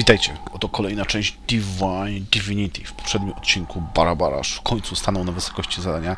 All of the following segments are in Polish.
Witajcie, oto kolejna część Divine Divinity. W poprzednim odcinku Barabarasz w końcu stanął na wysokości zadania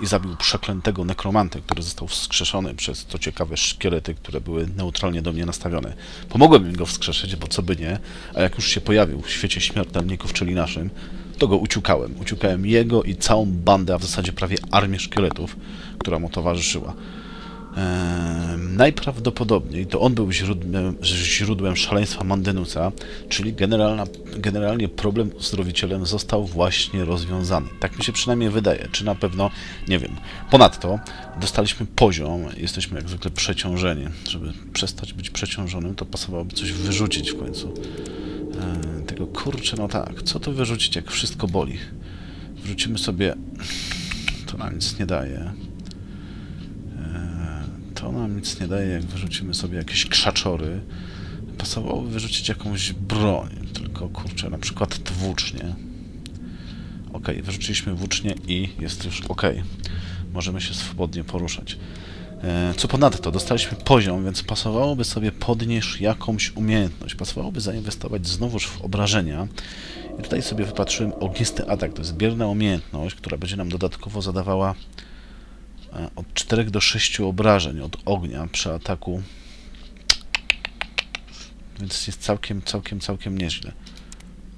i zabił przeklętego nekromantę, który został wskrzeszony przez, co ciekawe, szkielety, które były neutralnie do mnie nastawione. Pomogłem im go wskrzeszyć, bo co by nie, a jak już się pojawił w świecie śmiertelników, czyli naszym, to go uciukałem. Uciukałem jego i całą bandę, a w zasadzie prawie armię szkieletów, która mu towarzyszyła. Najprawdopodobniej to on był źródłem, źródłem szaleństwa Mandenusa, czyli generalnie problem uzdrowicielem został właśnie rozwiązany. Tak mi się przynajmniej wydaje, czy na pewno, nie wiem. Ponadto dostaliśmy poziom, jesteśmy jak zwykle przeciążeni. Żeby przestać być przeciążonym, to pasowałoby coś wyrzucić w końcu. Tego kurczę, no tak, co to wyrzucić, jak wszystko boli? Wrzucimy sobie, to nam nic nie daje. Nam nic nie daje, jak wyrzucimy sobie jakieś krzaczory. Pasowałoby wyrzucić jakąś broń, tylko kurczę, na przykład włócznie. Ok, wyrzuciliśmy włócznie i jest już ok. Możemy się swobodnie poruszać. E, Co ponadto, dostaliśmy poziom, więc pasowałoby sobie podnieść jakąś umiejętność. Pasowałoby zainwestować znowuż w obrażenia. I tutaj sobie wypatrzyłem ognisty atak. To jest bierna umiejętność, która będzie nam dodatkowo zadawała od 4 do 6 obrażeń od ognia przy ataku. Więc jest całkiem, całkiem, całkiem nieźle.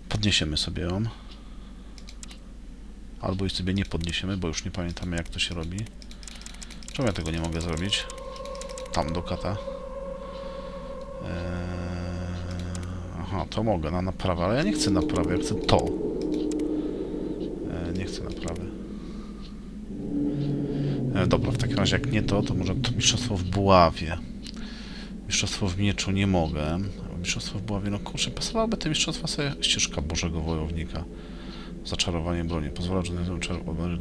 Podniesiemy sobie ją. Albo i sobie nie podniesiemy, bo już nie pamiętamy jak to się robi. Czemu ja tego nie mogę zrobić? Tam do kata. Eee, aha, to mogę na naprawę, ale ja nie chcę naprawy, ja chcę to. Eee, nie chcę naprawy. E, dobra, w takim razie jak nie to, to może to mistrzostwo w buławie. Mistrzostwo w mieczu nie mogę. Mistrzostwo w buławie, no kurczę, pasowałoby te mistrzostwa sobie ścieżka Bożego Wojownika. Zaczarowanie broni. Pozwala, że nie czarowanie.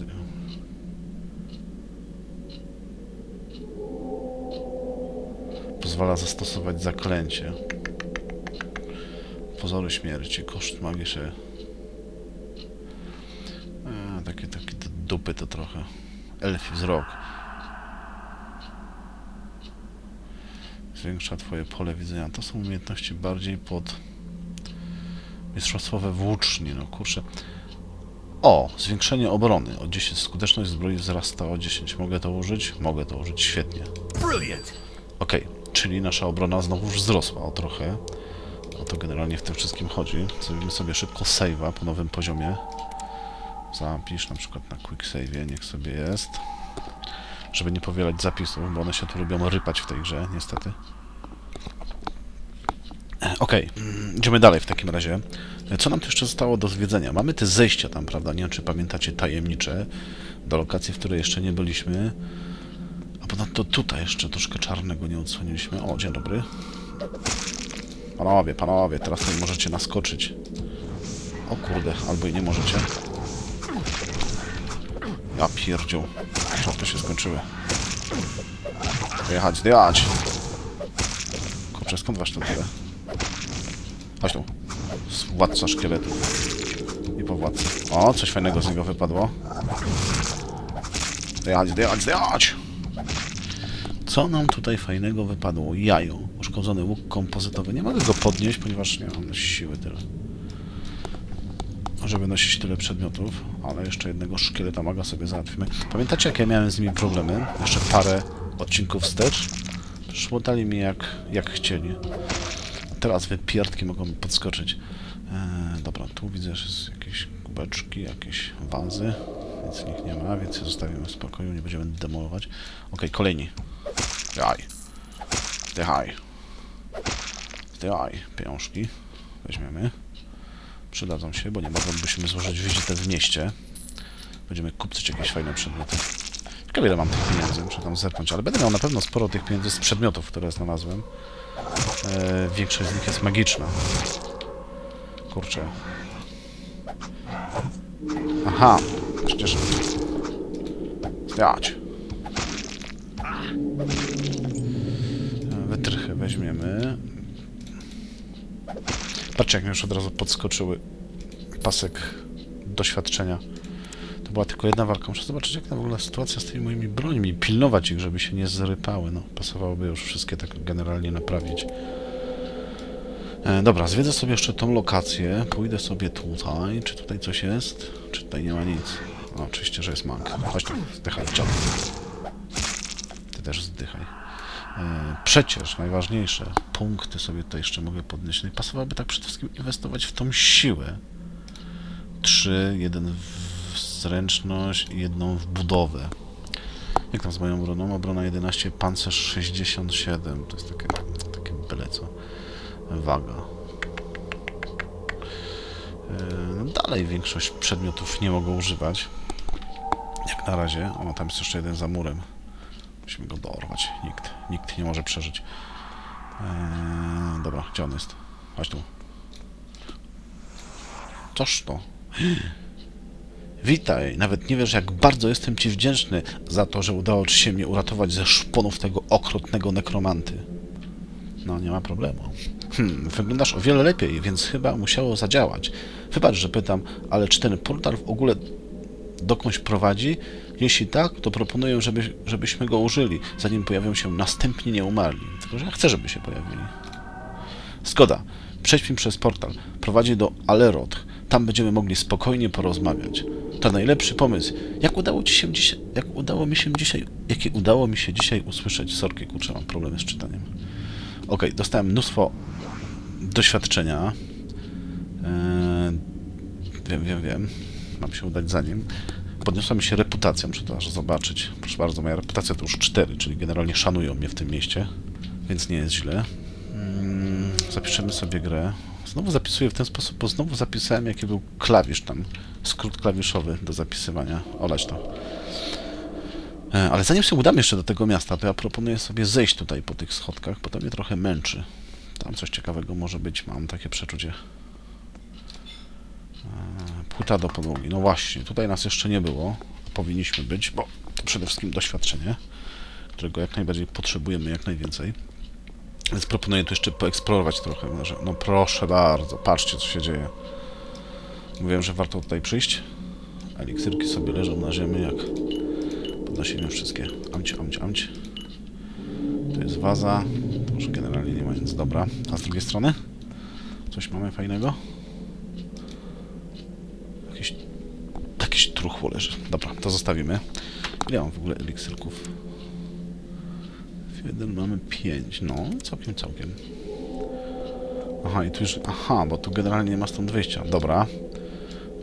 Pozwala zastosować zaklęcie. Pozory śmierci, koszt magii się... E, takie, takie dupy to trochę. Elfi wzrok. Zwiększa twoje pole widzenia. To są umiejętności bardziej pod mistrzostwowe włóczni, no kurczę. O, zwiększenie obrony. O 10 skuteczność zbroi wzrasta o 10. Mogę to użyć? Mogę to użyć, świetnie. Brilliant. Okej, czyli nasza obrona znowu wzrosła o trochę. O to generalnie w tym wszystkim chodzi. Zrobimy sobie szybko save'a po nowym poziomie. Zapisz na przykład na quick save'ie, niech sobie jest. Żeby nie powielać zapisów, bo one się tu lubią rypać w tej grze, niestety. E, Okej, mm, idziemy dalej w takim razie. E, Co nam tu jeszcze zostało do zwiedzenia? Mamy te zejścia tam, prawda? Nie wiem, czy pamiętacie, tajemnicze, do lokacji, w której jeszcze nie byliśmy. A ponadto tutaj jeszcze troszkę czarnego nie odsłoniliśmy. O, dzień dobry. Panowie, panowie, teraz tutaj możecie naskoczyć. O kurde, albo i nie możecie. Ja pierdziu. Czarty się skończyły. Dojechać, dojechać. Kurczę, skąd wasz to tyle? Chodź tu. Władca szkieletów. I po władcy. O, coś fajnego z niego wypadło. Dojechać, dojechać, dojechać! Co nam tutaj fajnego wypadło? Jajo. Uszkodzony łuk kompozytowy. Nie mogę go podnieść, ponieważ nie mam siły tyle. Żeby nosić tyle przedmiotów, ale jeszcze jednego szkieleta maga sobie załatwimy. Pamiętacie, jakie miałem z nimi problemy? Jeszcze parę odcinków wstecz? Szłotali mi jak, jak chcieli. Teraz wypierdki mogą mi podskoczyć. Eee, dobra, tu widzę, że jest jakieś kubeczki, jakieś wazy. Więc nikt nie ma, więc je zostawimy w spokoju, nie będziemy demolować. Okej, kolejni. Zdjaj. Zdjaj. Zdjaj. Pieniążki. Weźmiemy. Przydadzą się, bo niebawem musimy złożyć wizytę w mieście. Będziemy kupcyć jakieś fajne przedmioty. Ciekawe ile mam tych pieniędzy, muszę tam zerknąć, ale będę miał na pewno sporo tych pieniędzy z przedmiotów, które znalazłem. E, większość z nich jest magiczna. Kurczę. Aha, przecież... Zdjać. Wytrychy weźmiemy. Patrzcie, jak mi już od razu podskoczyły pasek doświadczenia. To była tylko jedna walka. Muszę zobaczyć, jak na w ogóle sytuacja z tymi moimi brońmi. Pilnować ich, żeby się nie zrypały. No, pasowałoby już wszystkie tak generalnie naprawić. E, dobra, zwiedzę sobie jeszcze tą lokację. Pójdę sobie tutaj. Czy tutaj coś jest? Czy tutaj nie ma nic? No, oczywiście, że jest mank. Chodź tu, zdychaj, dziad. Ty też zdychaj. E, przecież, najważniejsze, punkty sobie tutaj jeszcze mogę podnieść. No i pasowałoby tak przede wszystkim inwestować w tą siłę. Trzy, jeden w zręczność i jedną w budowę. Jak tam z moją obroną? Obrona 11, pancerz 67. To jest takie, takie byle co. Waga. E, No dalej większość przedmiotów nie mogę używać. Jak na razie. O, tam jest jeszcze jeden za murem. Musimy go dorwać. Nikt, nikt nie może przeżyć. Eee, dobra, gdzie on jest? Chodź tu. Toż to. Witaj. Nawet nie wiesz, jak bardzo jestem Ci wdzięczny za to, że udało Ci się mnie uratować ze szponów tego okrutnego nekromanty. No, nie ma problemu. Hmm, wyglądasz o wiele lepiej, więc chyba musiało zadziałać. Wybacz, że pytam, ale czy ten portal w ogóle dokądś prowadzi? Jeśli tak, to proponuję, żeby, żebyśmy go użyli, zanim pojawią się następni nieumarli. Tylko, że ja chcę, żeby się pojawili. Zgoda. Przejdźmy przez portal. Prowadzi do Alerot. Tam będziemy mogli spokojnie porozmawiać. To najlepszy pomysł. Jak udało ci się dzisiaj, jak udało mi się dzisiaj, jakie udało mi się dzisiaj usłyszeć? Sorki, kurczę, mam problemy z czytaniem. Okej, dostałem mnóstwo doświadczenia. Eee, wiem, wiem, wiem. Mam się udać za nim. Podniosła mi się reputacja, muszę to aż zobaczyć. Proszę bardzo, moja reputacja to już 4, czyli generalnie szanują mnie w tym mieście, więc nie jest źle. Mm, zapiszemy sobie grę. Znowu zapisuję w ten sposób, bo znowu zapisałem jaki był klawisz tam, skrót klawiszowy do zapisywania. Olać to. E, Ale zanim się udam jeszcze do tego miasta, to ja proponuję sobie zejść tutaj po tych schodkach, bo to mnie trochę męczy. Tam coś ciekawego może być, mam takie przeczucie. E, Płyta do podłogi. No właśnie, tutaj nas jeszcze nie było. Powinniśmy być, bo to przede wszystkim doświadczenie, którego jak najbardziej potrzebujemy, jak najwięcej. Więc proponuję tu jeszcze poeksplorować trochę. Może- No proszę bardzo, patrzcie co się dzieje. Mówiłem, że warto tutaj przyjść. Eliksyrki sobie leżą na ziemi, jak podnosimy wszystkie. Amć, amć, amć. To jest waza. To już generalnie nie ma nic dobra. A z drugiej strony? Coś mamy fajnego? Jakiś, jakiś truchło leży. Dobra, to zostawimy. Ile mam w ogóle eliksyrków? Jeden mamy pięć. No, całkiem, całkiem. Aha, i tu już... Aha, bo tu generalnie nie ma stąd wyjścia. Dobra.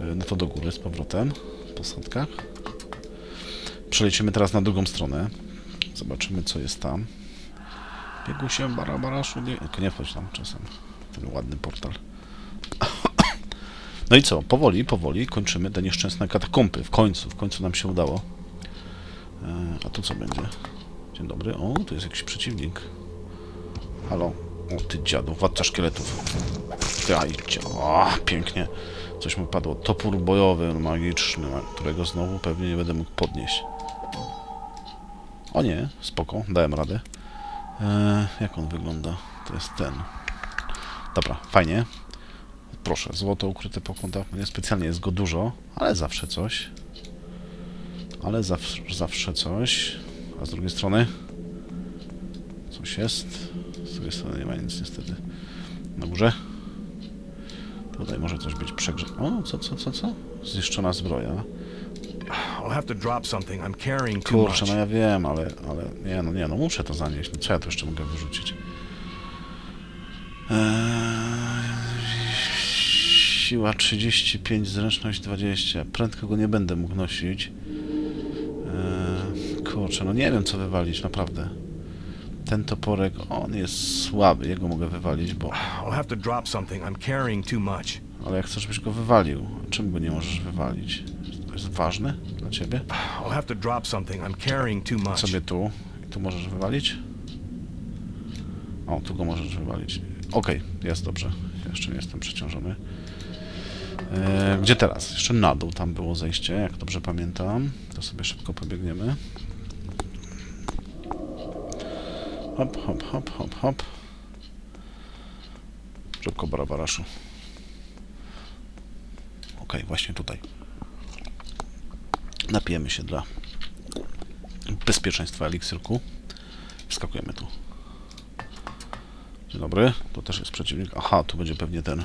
Y, No to do góry z powrotem. Po schodkach. Przelecimy teraz na drugą stronę. Zobaczymy, co jest tam. Biegł się barabaraszu. Nie, tylko nie wchodź tam czasem. Ten ładny portal. No i co? Powoli, powoli kończymy te nieszczęsne katakomby. W końcu, w końcu nam się udało. E, a tu co będzie? Dzień dobry. O, tu jest jakiś przeciwnik. Halo. O, ty dziadu, władca szkieletów. Dajcie. O, pięknie. Coś mu padło. Topór bojowy, magiczny, ma- którego znowu pewnie nie będę mógł podnieść. O nie, spoko, dałem radę. E, jak on wygląda? To jest ten. Dobra, fajnie. Proszę, złoto ukryte po kątach. Nie specjalnie jest go dużo, ale zawsze coś. Ale zawsze, zawsze coś. A z drugiej strony? Coś jest. Z drugiej strony nie ma nic niestety. Na górze? Tutaj może coś być przegrze... O, co, co, co, co? Zniszczona zbroja. Kurczę, no ja wiem, ale, ale nie, no nie, no muszę to zanieść. No co ja tu jeszcze mogę wyrzucić? Eee, siła 35, zręczność 20. Prędko go nie będę mógł nosić. Eee, kurczę, no nie wiem co wywalić, naprawdę. Ten toporek, on jest słaby, jego mogę wywalić, bo... Ale ja chcę, żebyś go wywalił. Czym go nie możesz wywalić? To jest ważne dla ciebie? I'll have to drop something. I'm carrying too much. sobie tu i tu możesz wywalić. O, tu go możesz wywalić. Okej, jest dobrze. Jeszcze nie jestem przeciążony. E, gdzie teraz? Jeszcze na dół tam było zejście, jak dobrze pamiętam. To sobie szybko pobiegniemy. Hop, hop, hop, hop, hop. Szybko, barabaraszu. Okej, właśnie tutaj. Napijemy się dla bezpieczeństwa eliksyrku. Wskakujemy tu. Dzień dobry. Tu też jest przeciwnik. Aha, tu będzie pewnie ten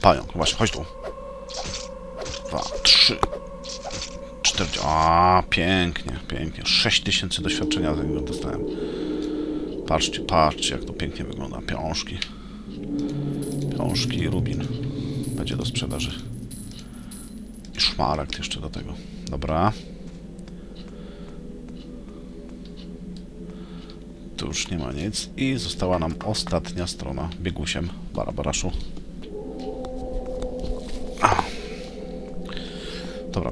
pająk. Właśnie, chodź tu. Dwa, trzy, cztery. A, pięknie, pięknie. Sześć tysięcy doświadczenia z niego dostałem. Patrzcie, patrzcie, jak to pięknie wygląda. Piążki. Piążki i rubin. Będzie do sprzedaży. I szmaragd jeszcze do tego. Dobra. Tu już nie ma nic. I została nam ostatnia strona biegusiem Barabaraszu.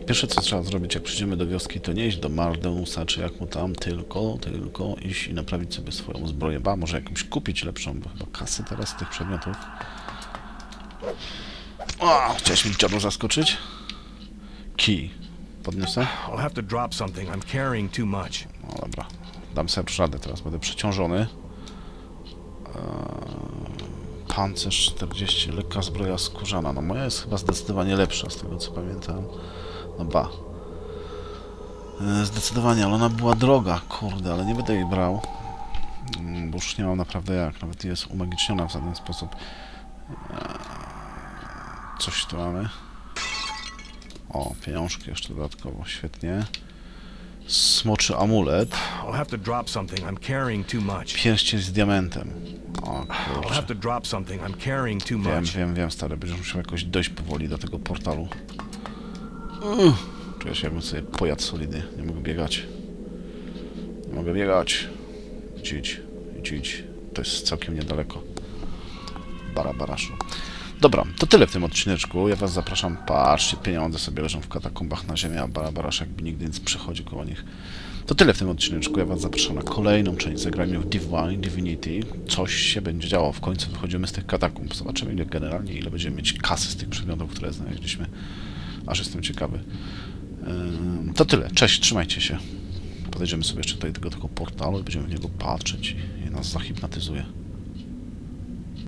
Pierwsze co trzeba zrobić, jak przyjdziemy do wioski, to nie iść do Mardeusa, czy jak mu tam, tylko, tylko iść i naprawić sobie swoją zbroję. Ba, może jakąś kupić lepszą, bo chyba kasy teraz z tych przedmiotów. O, chciałeś mi dziadu zaskoczyć? Kij. Podniosę? I'll have to drop something. I'm carrying too much. No dobra, dam sobie radę teraz, będę przeciążony. Eee, pancerz 40, lekka zbroja skórzana. No moja jest chyba zdecydowanie lepsza, z tego co pamiętam. No ba. Eee, zdecydowanie, ale ona była droga, kurde, ale nie będę jej brał. Mm, Bo już nie mam naprawdę jak, nawet jest umagiczniona w żaden sposób. Eee, coś tu mamy. O, pieniążki jeszcze dodatkowo, świetnie. Smoczy amulet. Pierścień z diamentem. O kurczę. Wiem, wiem, wiem, stary. Będziesz musiał jakoś dojść powoli do tego portalu. Uff, czuję się jakbym sobie pojadł solidny. Nie mogę biegać. Nie mogę biegać. Idź, idź, idź. To jest całkiem niedaleko. Barabaraszu. Dobra, to tyle w tym odcineczku. Ja was zapraszam. Patrzcie, pieniądze sobie leżą w katakombach na ziemi, a Barabarasz jakby nigdy nic przechodzi koło nich. To tyle w tym odcineczku. Ja was zapraszam na kolejną część. Zagrajmy w Divine, Divinity. Coś się będzie działo. W końcu wychodzimy z tych katakumb. Zobaczymy ile generalnie, ile będziemy mieć kasy z tych przedmiotów, które znaleźliśmy. Aż jestem ciekawy. To tyle. Cześć, trzymajcie się. Podejdziemy sobie jeszcze tutaj do tego portalu i będziemy w niego patrzeć i nas zahipnotyzuje.